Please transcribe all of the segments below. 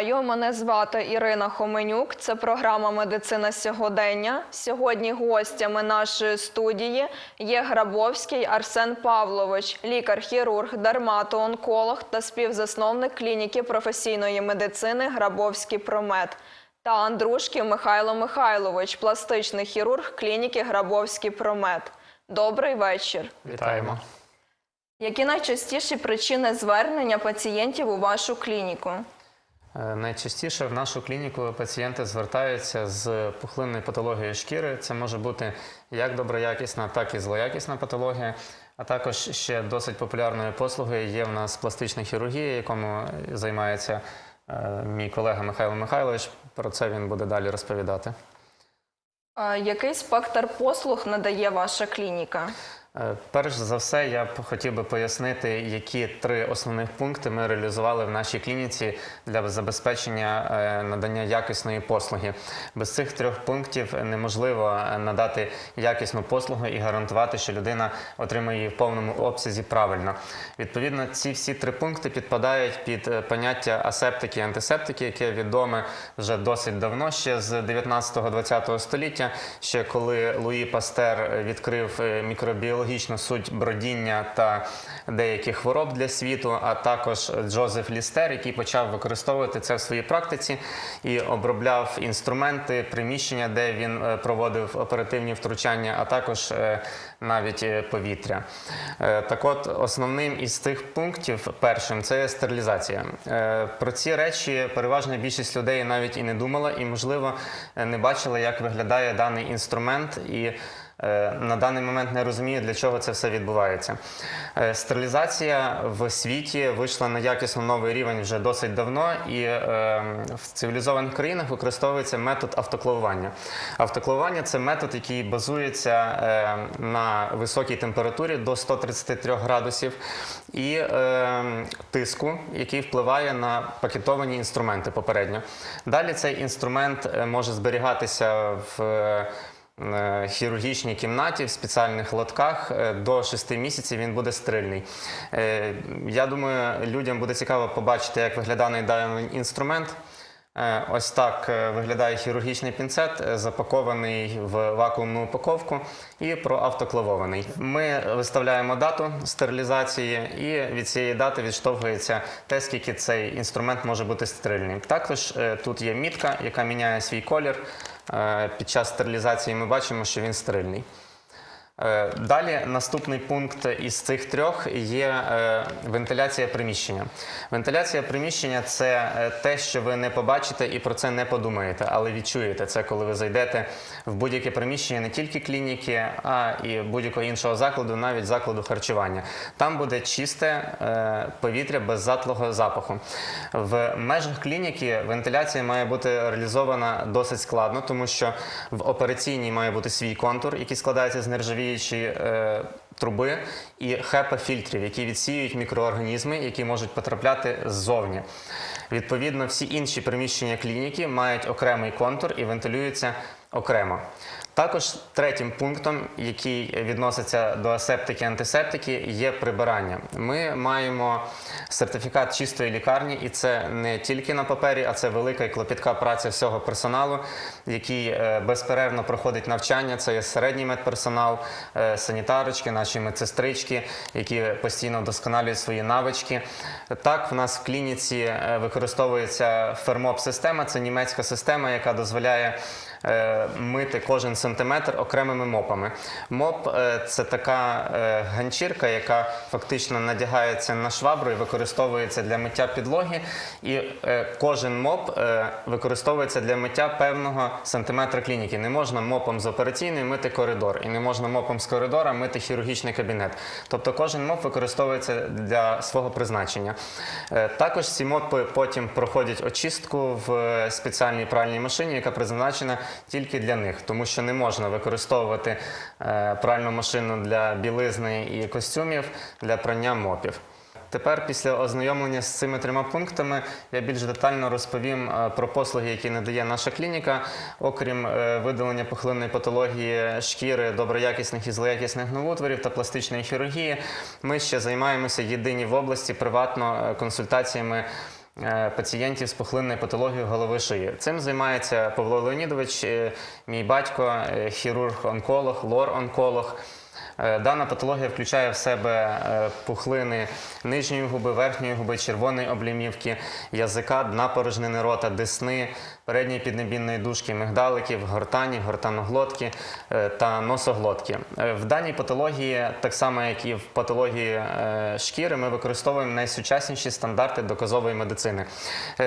Вітаю, мене звати Ірина Хоменюк. Це програма Медицина сьогодення. Сьогодні гостями нашої студії є Грабовський Арсен Павлович, лікар-хірург, дерматоонколог та співзасновник клініки професійної медицини Грабовський Промет. Та Андрушків Михайло Михайлович, пластичний хірург клініки Грабовський Промет. Добрий вечір. Вітаємо. Які найчастіші причини звернення пацієнтів у вашу клініку? Е, Найчастіше в нашу клініку пацієнти звертаються з пухлинною патологією шкіри. Це може бути як доброякісна, так і злоякісна патологія. А також ще досить популярною послугою є в нас пластична хірургія, якому займається е, мій колега Михайло Михайлович. Про це він буде далі розповідати. Який спектр послуг надає ваша клініка? Е, Перш за все, я б хотів би пояснити, які три основних пункти ми реалізували в нашій клініці для забезпечення е, надання якісної послуги. Без цих трьох пунктів неможливо е, надати якісну послугу і гарантувати, що людина отримає її в повному обсязі правильно. Відповідно, ці всі три пункти підпадають під поняття асептики і антисептики, яке відоме вже досить давно, ще з 19-20 століття, ще коли Луї Пастер відкрив е, мікробіологічну суть бродіння та деяких хвороб для світу, а також Джозеф Лістер, який почав використовувати це в своїй практиці і обробляв інструменти, приміщення, де він е, проводив оперативні втручання, а також е, навіть е, повітря. Так от, основним із цих пунктів першим це стерилізація. Про ці речі переважна більшість людей навіть і не думала, і, можливо, не бачила, як виглядає даний інструмент. і на даний момент не розуміє, для чого це все відбувається. Е, Стерилізація в світі вийшла на якісно новий рівень вже досить давно, і е, в цивілізованих країнах використовується метод автоклавування. Автоклавування це метод, який базується е, на високій температурі до 133 градусів і е, тиску, який впливає на пакетовані інструменти попередньо. Далі цей інструмент е, може зберігатися в. Е, хірургічній кімнаті в спеціальних лотках е, до 6 місяців він буде стерильний. Е, Я думаю, людям буде цікаво побачити, як виглядає даний інструмент. Ось так виглядає хірургічний пінцет, запакований в вакуумну упаковку і проавтоклавований. Ми виставляємо дату стерилізації, і від цієї дати відштовхується те, скільки цей інструмент може бути стерильним. Також тут є мітка, яка міняє свій колір. Е, Під час стерилізації ми бачимо, що він стерильний. Е, Далі наступний пункт із цих трьох є е, вентиляція приміщення. Вентиляція приміщення це е, те, що ви не побачите і про це не подумаєте, але відчуєте це, коли ви зайдете в будь-яке приміщення не тільки клініки, а і будь-якого іншого закладу, навіть закладу харчування. Там буде чисте повітря без затлого запаху. В межах клініки вентиляція має бути реалізована досить складно, тому що в операційній має бути свій контур, який складається з нержавіючої е, труби і хепа-фільтрів, які відсіюють мікроорганізми, які можуть потрапляти ззовні. Відповідно, всі інші приміщення клініки мають окремий контур і вентилюються окремо. Також третім пунктом, який відноситься до асептики антисептики, є прибирання. Ми маємо сертифікат чистої лікарні, і це не тільки на папері, а це велика і клопітка праця всього персоналу, який е, безперервно проходить навчання. Це є середній медперсонал, е, санітарочки, наші медсестрички, які постійно вдосконалюють свої навички. Так, в нас в клініці е, використовується фермоп-система, це німецька система, яка дозволяє мити кожен сантиметр окремими мопами. Моп е, це така е, ганчірка, яка фактично надягається на швабру і використовується для миття підлоги. І е, кожен моп е, використовується для миття певного сантиметра клініки. Не можна мопом з операційної мити коридор, і не можна мопом з коридора мити хірургічний кабінет. Тобто кожен моп використовується для свого призначення. Е, Також ці мопи потім проходять очистку в е, спеціальній пральній машині, яка призначена тільки для них, тому що не можна використовувати е, пральну машину для білизни і костюмів для прання мопів. Тепер, після ознайомлення з цими трьома пунктами, я більш детально розповім е, про послуги, які надає наша клініка. Окрім е, видалення пухлинної патології шкіри, доброякісних і злоякісних новоутворів та пластичної хірургії, ми ще займаємося єдині в області приватно консультаціями пацієнтів з пухлинною патологією голови шиї. Цим займається Павло Леонідович, е, мій батько, е, хірург-онколог, лор-онколог. Е, Дана патологія включає в себе е, пухлини нижньої губи, верхньої губи, червоної облімівки, язика, дна порожнини рота, десни, передньої піднебінної дужки, мигдаликів, гортані, гортаноглотки е, та носоглотки. В даній патології, так само як і в патології шкіри, ми використовуємо найсучасніші стандарти доказової медицини.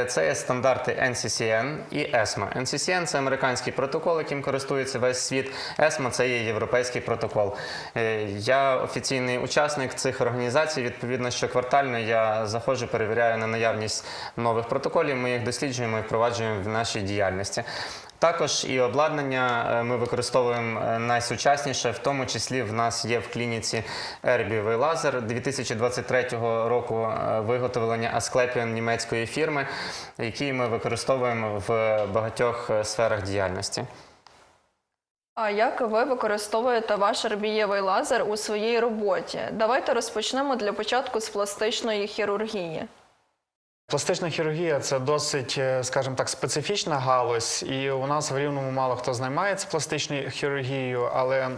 Це є стандарти NCCN і ESMA. NCCN – це американський протокол, яким користується весь світ. ESMA – це є європейський протокол. Е, Я офіційний учасник цих організацій. Відповідно, щоквартально я заходжу, перевіряю на наявність нових протоколів. Ми їх досліджуємо і впроваджуємо в нашій діяльності. Також і обладнання е, ми використовуємо е, найсучасніше, в тому числі в нас є в клініці ербівий лазер 2023 року виготовлення Asclepion німецької фірми, який ми використовуємо в багатьох сферах діяльності. А як ви використовуєте ваш рбієвий лазер у своїй роботі? Давайте розпочнемо для початку з пластичної хірургії. Пластична хірургія це досить, е, скажімо так, специфічна галузь, і у нас в рівному мало хто займається пластичною хірургією, але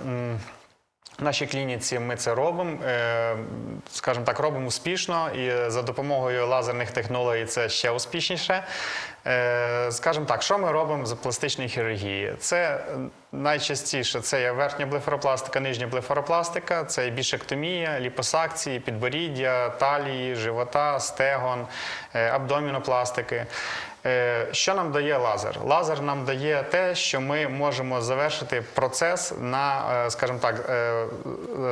в нашій клініці ми це робимо, е, скажімо так, робимо успішно, і за допомогою лазерних технологій це ще успішніше. Е, Скажімо так, що ми робимо з пластичної хірургії? Це найчастіше це є верхня блефаропластика, нижня блефаропластика, це бішектомія, ліпосакції, підборіддя, талії, живота, стегон, е, абдомінопластики. Е, Що нам дає лазер? Лазер нам дає те, що ми можемо завершити процес на, е, скажімо так, е,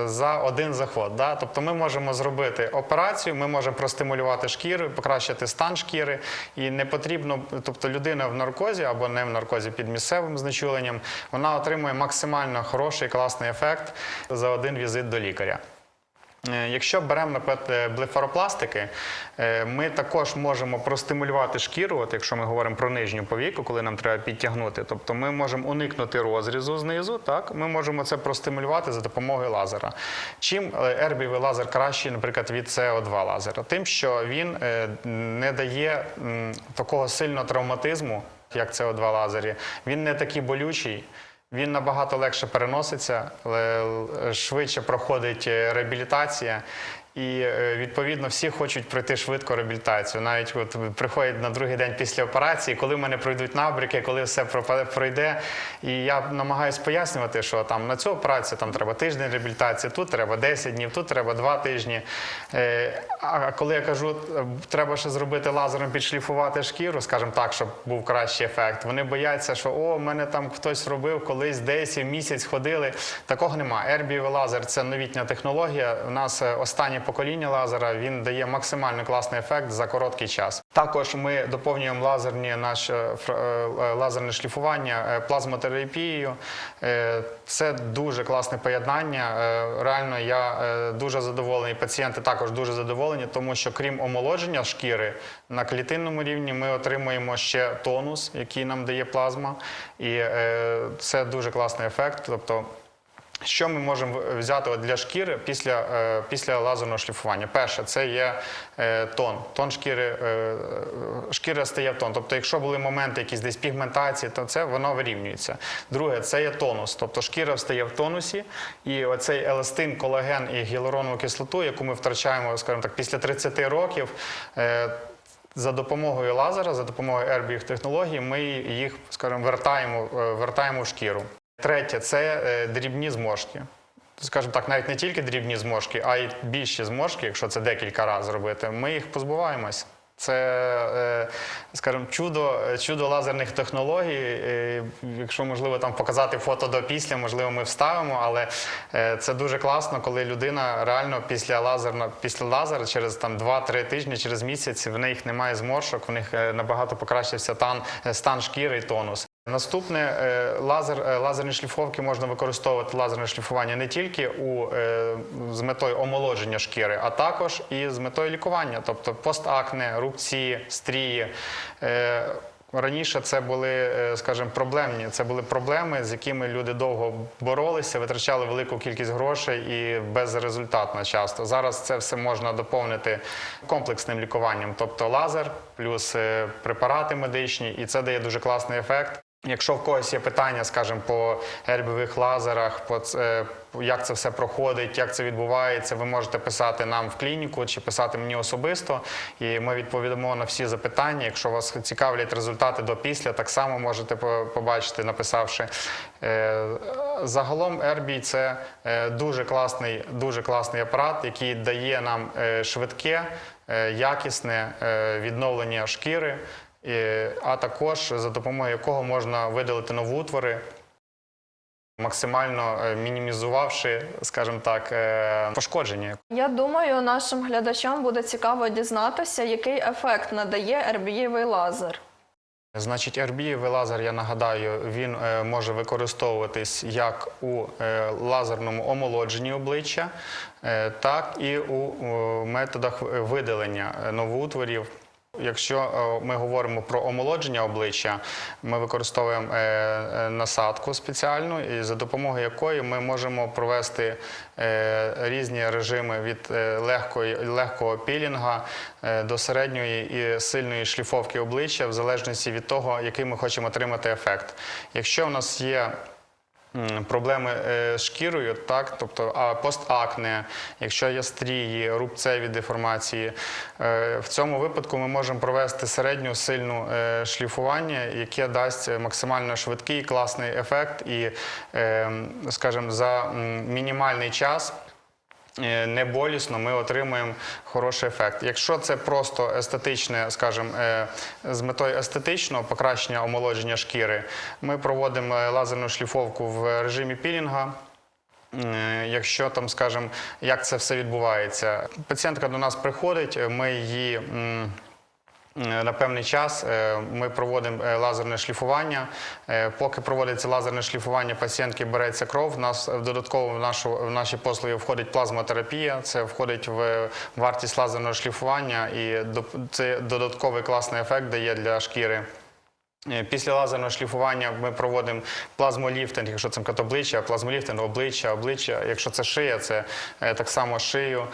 за один заход. Да? Тобто ми можемо зробити операцію, ми можемо простимулювати шкіру, покращити стан шкіри, і не потрібно, тобто людина в наркозі або не в наркозі під місцевим знечуленням, вона отримує максимально хороший класний ефект за один візит до лікаря. Е, Якщо беремо наприклад, е, блефаропластики, е, ми також можемо простимулювати шкіру, от якщо ми говоримо про нижню повіку, коли нам треба підтягнути, тобто ми можемо уникнути розрізу знизу, так ми можемо це простимулювати за допомогою лазера. Чим ербівий лазер кращий, наприклад, від СО2 лазера? Тим, що він не дає такого сильного травматизму, як СО2 лазері, він не такий болючий. Він набагато легше переноситься, швидше проходить е, реабілітація. І е, відповідно всі хочуть пройти швидко реабілітацію. Навіть от приходять на другий день після операції, коли в мене пройдуть набряки, коли все пройде. І я намагаюся пояснювати, що там на цю операцію там треба тиждень реабілітації, тут треба 10 днів, тут треба 2 тижні. Е, А коли я кажу, треба ще зробити лазером підшліфувати шкіру, скажімо так, щоб був кращий ефект. Вони бояться, що о, мене там хтось робив колись десь і місяць ходили. Такого немає. Ербієвий лазер це новітня технологія. У нас е, останнє покоління лазера. Він дає максимально класний ефект за короткий час. Також ми доповнюємо лазерні наше фр- е, е, лазерне шліфування е, плазмотерапією. Е, Це дуже класне поєднання. Е, Реально, я е, дуже задоволений. Пацієнти також дуже задоволені, тому що крім омолодження шкіри на клітинному рівні, ми отримуємо ще тонус, який нам дає плазма, і е, це дуже класний ефект. Тобто. Що ми можемо взяти для шкіри після, е, після лазерного шліфування? Перше, це є е, тон. Тон шкіри, е, шкіра стає в тон. Тобто, якщо були моменти якісь десь пігментації, то це воно вирівнюється. Друге, це є тонус. Тобто шкіра встає в тонусі, і оцей еластин, колаген і гіалуронову кислоту, яку ми втрачаємо, скажімо так, після 30 років. за допомогою лазера, за допомогою ербіїв технологій, ми їх, скажімо, вертаємо, вертаємо в шкіру. Третє це е, дрібні зморшки. Скажімо так, навіть не тільки дрібні зморшки, а й більші зморшки, якщо це декілька разів робити, ми їх позбуваємось. Це, е, скажімо, чудо, чудо лазерних технологій. Якщо можливо там показати фото до після, можливо, ми вставимо, але е, це дуже класно, коли людина реально після лазерна, після лазера через там 2-3 тижні, через місяць в них немає зморшок, в них набагато покращився стан шкіри і тонус. Наступне е, лазер, е, лазерні шліфовки можна використовувати лазерне шліфування не тільки у, е, з метою омолодження шкіри, а також і з метою лікування, тобто постакне, рубці, стрії. Раніше це були, скажімо, проблемні. Це були проблеми, з якими люди довго боролися, витрачали велику кількість грошей і безрезультатно часто. Зараз це все можна доповнити комплексним лікуванням, тобто лазер плюс препарати медичні, і це дає дуже класний ефект. Якщо в когось є питання, скажімо, по ербових лазерах, по це, як це все проходить, як це відбувається, ви можете писати нам в клініку чи писати мені особисто, і ми відповідамо на всі запитання. Якщо вас цікавлять результати до після, так само можете побачити, написавши. Е, Загалом Ербій це е, дуже класний, дуже класний апарат, який дає нам е, швидке, е, якісне е, відновлення шкіри. А також за допомогою якого можна видалити новоутвори, максимально е, мінімізувавши, скажімо так, е, пошкодження. Я думаю, нашим глядачам буде цікаво дізнатися, який ефект надає ербієвий лазер. Значить, RBI лазер, я нагадаю, він е, може використовуватись як у е, лазерному омолодженні обличчя, е, так і у, у методах видалення е, новоутворів. Якщо е, ми говоримо про омолодження обличчя, ми використовуємо е, е, насадку спеціальну, за допомогою якої ми можемо провести різні режими від легкого пілінга до середньої і сильної шліфовки обличчя, в залежності від того, який ми хочемо отримати ефект. Якщо в нас є проблеми е, з шкірою, так, тобто постакне, якщо є стрії, рубцеві деформації, е, в цьому випадку ми можемо провести середню сильну е, шліфування, яке дасть максимально швидкий класний ефект і, скажімо, за мінімальний час. Е, Не болісно ми отримуємо хороший ефект. Якщо це просто естетичне, скажімо, е, з метою естетичного покращення омолодження шкіри, ми проводимо е, лазерну шліфовку в режимі пілінга. Якщо там, скажімо, як це все відбувається, пацієнтка до нас приходить, ми її. Е, На певний час е, ми проводимо е, лазерне шліфування. Поки проводиться лазерне шліфування, пацієнтки береться кров. У нас додатково в нашу в наші послуги входить плазмотерапія. Це входить в вартість лазерного шліфування, і це додатковий класний ефект дає для шкіри. Після лазерного шліфування ми проводимо плазмоліфтинг, якщо це обличчя, плазмоліфтинг обличчя, обличчя. Якщо це шия, це так само шию.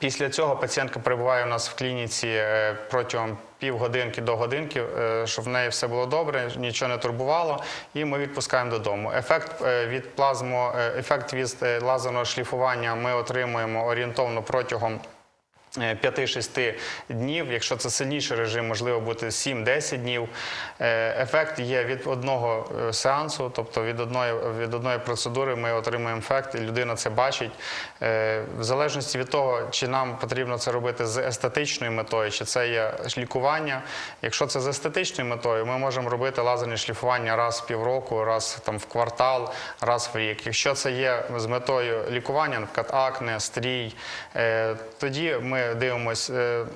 Після цього пацієнтка перебуває у нас в клініці е, протягом півгодинки до годинки, е, щоб в неї все було добре, нічого не турбувало, і ми відпускаємо додому. Ефект е, від плазмо, ефект від лазерного шліфування ми отримуємо орієнтовно протягом. Е, 5-6 днів, якщо це сильніший режим, можливо бути 7-10 днів. Е, Ефект є від одного е, сеансу, тобто від одної, від одної процедури ми отримуємо ефект, і людина це бачить. Е, В залежності від того, чи нам потрібно це робити з естетичною метою, чи це є лікування. Якщо це з естетичною метою, ми можемо робити лазерне шліфування раз в півроку, раз там в квартал, раз в рік. Якщо це є з метою лікування, наприклад, акне, стрій, е, тоді ми дивимося. е,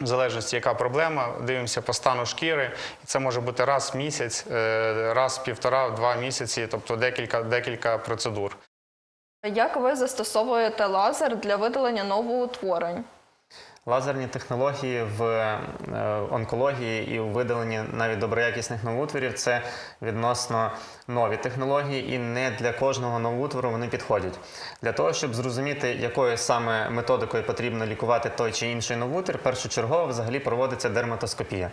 В залежності, яка проблема, дивимося по стану шкіри, і це може бути раз в місяць, е, раз в півтора-два місяці, тобто декілька, декілька процедур. Як ви застосовуєте лазер для видалення новоутворень? Лазерні технології в е, онкології і у видаленні навіть доброякісних новоутворів це відносно нові технології, і не для кожного новоутвору вони підходять. Для того, щоб зрозуміти, якою саме методикою потрібно лікувати той чи інший новоутвір, першочергово взагалі проводиться дерматоскопія.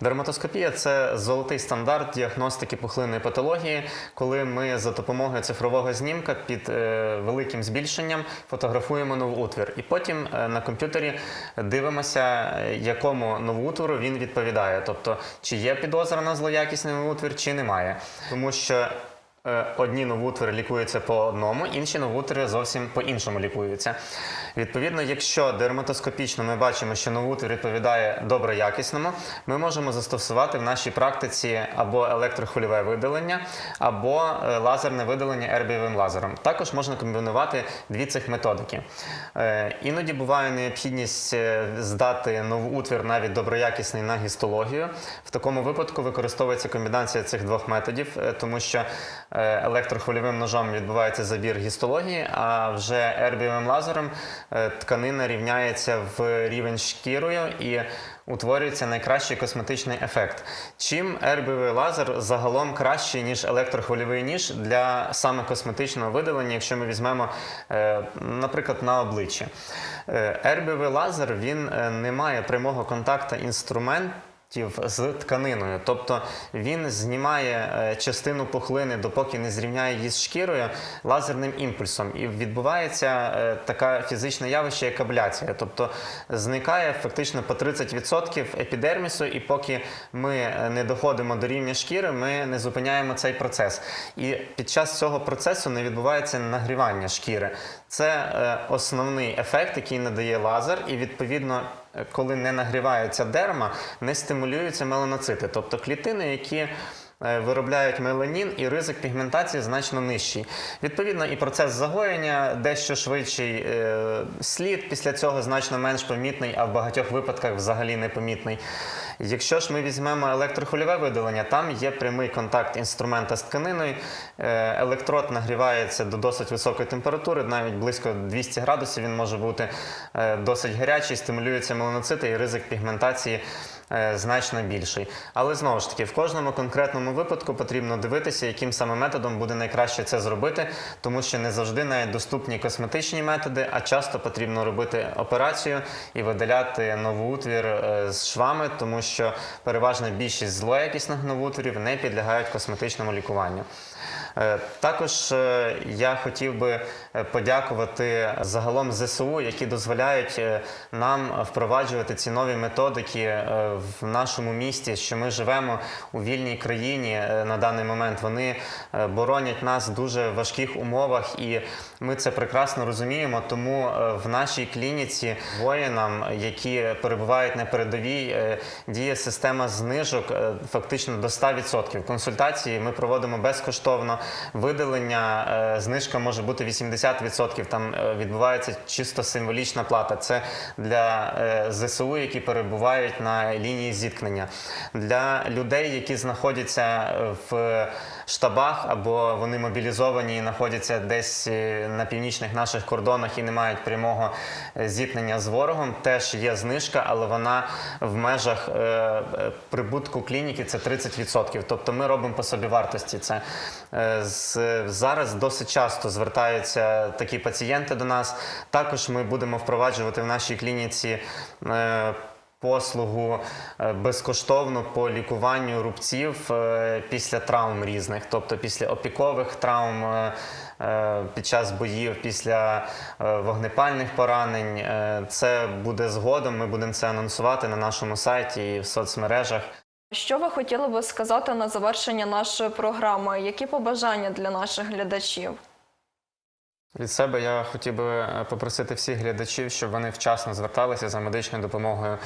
Дерматоскопія це золотий стандарт діагностики пухлинної патології, коли ми за допомогою цифрового знімка під е, великим збільшенням фотографуємо новоутвір. І потім е, на комп'ютері дивимося, е, якому новоутвору він відповідає. Тобто, чи є підозра на злоякісний новоутвір, чи немає. Тому що е, одні новутвори лікуються по одному, інші новоутвори зовсім по іншому лікуються. Відповідно, якщо дерматоскопічно ми бачимо, що новоутвір відповідає доброякісному, ми можемо застосувати в нашій практиці або електрохвильове видалення, або е, лазерне видалення ербієвим лазером. Також можна комбінувати дві цих методики. Е, Іноді буває необхідність е, здати новоутвір навіть доброякісний на гістологію. В такому випадку використовується комбінація цих двох методів, тому що електрохвильовим ножом відбувається забір гістології, а вже ербієвим лазером тканина рівняється в рівень шкірою і утворюється найкращий косметичний ефект. Чим ербівий лазер загалом кращий, ніж електрохвильовий ніж для саме косметичного видалення, якщо ми візьмемо, е, наприклад, на обличчі. Е, лазер він е, не має прямого контакту інструментів з тканиною, тобто він знімає е, частину пухлини, допоки не зрівняє її з шкірою лазерним імпульсом. І відбувається е, така фізичне явище, як абляція. Тобто зникає фактично по 30% епідермісу, і поки ми е, не доходимо до рівня шкіри, ми не зупиняємо цей процес. І під час цього процесу не відбувається нагрівання шкіри. Це основний ефект, який надає лазер, і відповідно. Коли не нагрівається дерма, не стимулюються меланоцити, тобто клітини, які е, виробляють меланін, і ризик пігментації значно нижчий. Відповідно, і процес загоєння дещо швидший, е, слід після цього значно менш помітний, а в багатьох випадках взагалі непомітний. Якщо ж ми візьмемо електрохвильове видалення, там є прямий контакт інструмента з тканиною. Е, Електрод нагрівається до досить високої температури, навіть близько 200 градусів він може бути е, досить гарячий, стимулюються меланоцити і ризик пігментації значно більший. Але знову ж таки, в кожному конкретному випадку потрібно дивитися, яким саме методом буде найкраще це зробити, тому що не завжди навіть доступні косметичні методи, а часто потрібно робити операцію і видаляти новоутвір е, з швами, тому що переважна більшість злоякісних новоутворів не підлягають косметичному лікуванню. Е, Також е, я хотів би е, подякувати загалом ЗСУ, які дозволяють нам впроваджувати ці нові методики в нашому місті, що ми живемо у вільній країні на даний момент. Вони боронять нас в дуже важких умовах, і ми це прекрасно розуміємо. Тому в нашій клініці воїнам, які перебувають на передовій, діє система знижок фактично до 100%. Консультації ми проводимо безкоштовно. Видалення е, знижка може бути 80%. Там е, відбувається чисто символічна плата. Це для е, ЗСУ, які перебувають на лінії зіткнення, для людей, які знаходяться в штабах або вони мобілізовані і знаходяться десь е, на північних наших кордонах і не мають прямого е, зіткнення з ворогом. Теж є знижка, але вона в межах е, прибутку клініки це 30%. Тобто ми робимо по собі вартості. Це зараз досить часто звертаються такі пацієнти до нас. Також ми будемо впроваджувати в нашій клініці. Послугу е, безкоштовно по лікуванню рубців е, після травм різних, тобто після опікових травм е, під час боїв, після вогнепальних поранень. Це буде згодом. Ми будемо це анонсувати на нашому сайті і в соцмережах. Що ви хотіли би сказати на завершення нашої програми? Які побажання для наших глядачів? Від себе я хотів би е, попросити всіх глядачів, щоб вони вчасно зверталися за медичною допомогою.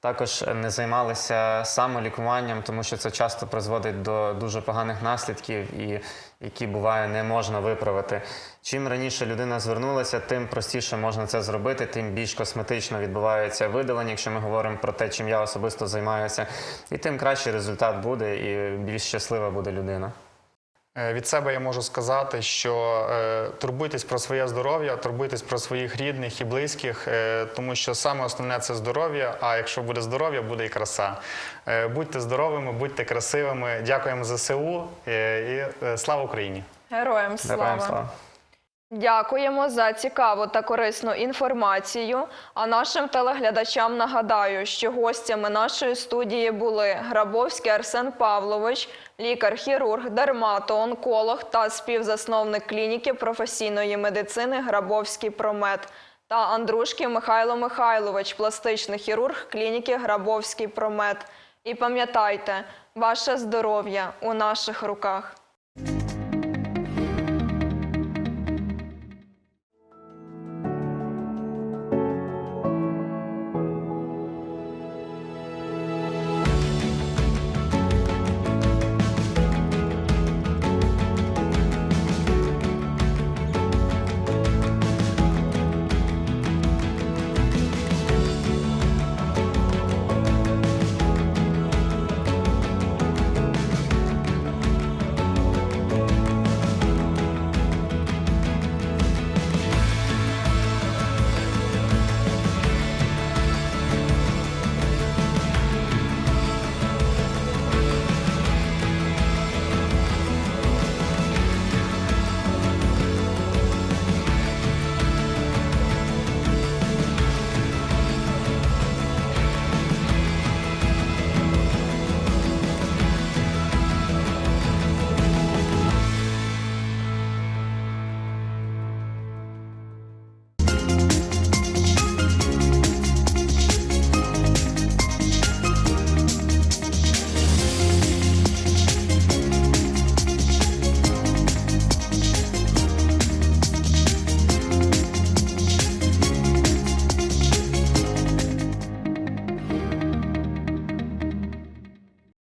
Також не займалися самолікуванням, тому що це часто призводить до дуже поганих наслідків, і які буває не можна виправити. Чим раніше людина звернулася, тим простіше можна це зробити, тим більш косметично відбувається видалення, якщо ми говоримо про те, чим я особисто займаюся, і тим кращий результат буде, і більш щаслива буде людина. Е, Від себе я можу сказати, що е, турбуйтесь про своє здоров'я, турбуйтесь про своїх рідних і близьких, е, тому що саме основне це здоров'я. А якщо буде здоров'я, буде і краса. Будьте здоровими, будьте красивими. Дякуємо ЗСУ і слава Україні! Героям слава! Героям слава! Дякуємо за цікаву та корисну інформацію. А нашим телеглядачам нагадаю, що гостями нашої студії були Грабовський Арсен Павлович, лікар-хірург, дерматоонколог та співзасновник клініки професійної медицини Грабовський Промет та Андрушків Михайло Михайлович, пластичний хірург клініки Грабовський Промет. І пам'ятайте, ваше здоров'я у наших руках.